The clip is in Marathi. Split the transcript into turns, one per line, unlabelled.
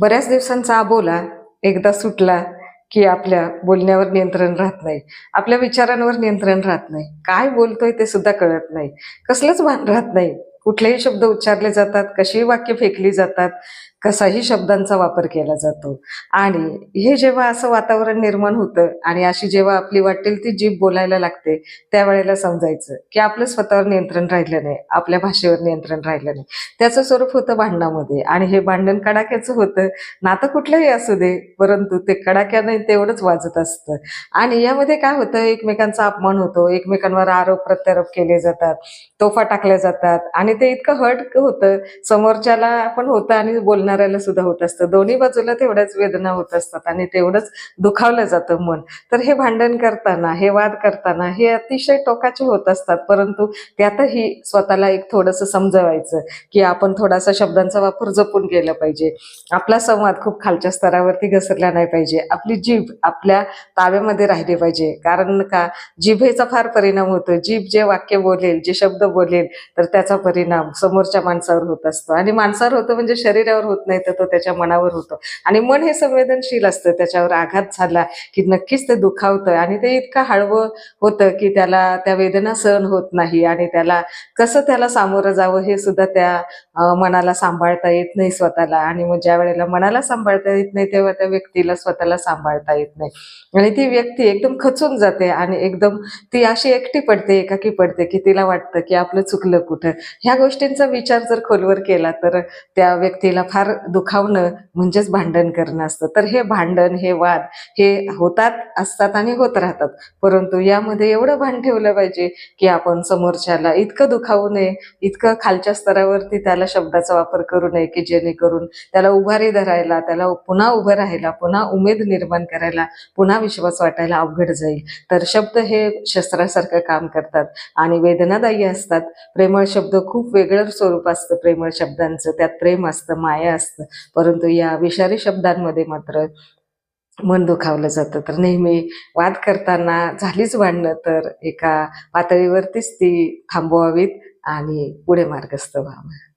बऱ्याच दिवसांचा अबोला एकदा सुटला की आपल्या बोलण्यावर नियंत्रण राहत नाही. आपल्या विचारांवर नियंत्रण राहत नाही. काय बोलतोय ते सुद्धा कळत नाही. कसलंच भान राहत नाही. कुठलेही शब्द उच्चारले जातात कशीही वाक्य फेकली जातात कसाही शब्दांचा वापर केला जातो. आणि हे जेव्हा असं वातावरण निर्माण होतं आणि अशी जेव्हा आपली वाटेल ती जीभ बोलायला लागते त्यावेळेला समजायचं की आपलं स्वतःवर नियंत्रण राहिलं नाही आपल्या भाषेवर नियंत्रण राहिलं नाही. त्याचं स्वरूप होतं भांडणामध्ये आणि हे भांडण कडाक्याचं होतं. नातं कुठलंही असू दे परंतु ते कडाक्याने तेवढंच वाजत असतं. आणि यामध्ये काय होतं एकमेकांचा अपमान होतो एकमेकांवर आरोप प्रत्यारोप केले जातात तोफा टाकल्या जातात आणि ते इतकं हर्ट होतं समोरच्याला पण होतं आणि बोलणाऱ्याला सुद्धा होत असतं. दोन्ही बाजूला तेवढ्याच वेदना होत असतात आणि तेवढंच दुखावलं जातं मन. तर हे भांडण करताना हे वाद करताना हे अतिशय टोकाचे होत असतात. परंतु त्यातही स्वतःला एक थोडंसं समजवायचं की आपण थोडासा शब्दांचा वापर जपून केला पाहिजे. आपला संवाद खूप खालच्या स्तरावरती घसरला नाही पाहिजे. आपली जीभ आपल्या ताब्यामध्ये राहिली पाहिजे. कारण का? जिभेचा फार परिणाम होतो जीभ जे वाक्य बोलेल जे शब्द बोलेल तर त्याचा परिणाम समोरच्या माणसावर होत असतो. आणि माणसावर होतो म्हणजे शरीरावर होत नाही तर तो त्याच्या मनावर होतो. आणि मन हे संवेदनशील असतं त्याच्यावर आघात झाला की नक्कीच ते दुखावतं. आणि ते इतकं हळवं होतं की त्याला त्या वेदना सहन होत नाही आणि त्याला कसं त्याला सामोरं जावं हे सुद्धा त्या मनाला सांभाळता येत नाही स्वतःला. आणि मग ज्या वेळेला मनाला सांभाळता येत नाही तेव्हा त्या व्यक्तीला स्वतःला सांभाळता येत नाही. आणि ती व्यक्ती एकदम खचून जाते आणि एकदम ती अशी एकटी पडते एकाकी पडते की तिला वाटतं की आपलं चुकलं कुठं. ह्या गोष्टींचा विचार जर खोलवर केला तर त्या व्यक्तीला फार फार दुखावणं म्हणजेच भांडण करणं असतं. तर हे भांडण हे वाद हे होतात असतात आणि होत राहतात. परंतु यामध्ये एवढं भान ठेवलं पाहिजे की आपण समोरच्याला इतकं दुखावू नये इतकं खालच्या स्तरावरती त्याला शब्दाचा वापर करू नये की जेणेकरून त्याला उभारी धरायला त्याला पुन्हा उभं राहायला पुन्हा उमेद निर्माण करायला पुन्हा विश्वास वाटायला अवघड जाईल. तर शब्द हे शस्त्रासारखं काम करतात आणि वेदनादायी असतात. प्रेमळ शब्द खूप वेगळं स्वरूप असतं. प्रेमळ शब्दांचं त्यात प्रेम असतं माया असतं. परंतु या विषारी शब्दांमध्ये मात्र मन दुखावलं जातं. तर नेहमी वाद करताना झालीच भांडणं तर एका पातळीवरतीच ती थांबवावीत आणि पुढे मार्गस्थ व्हावं.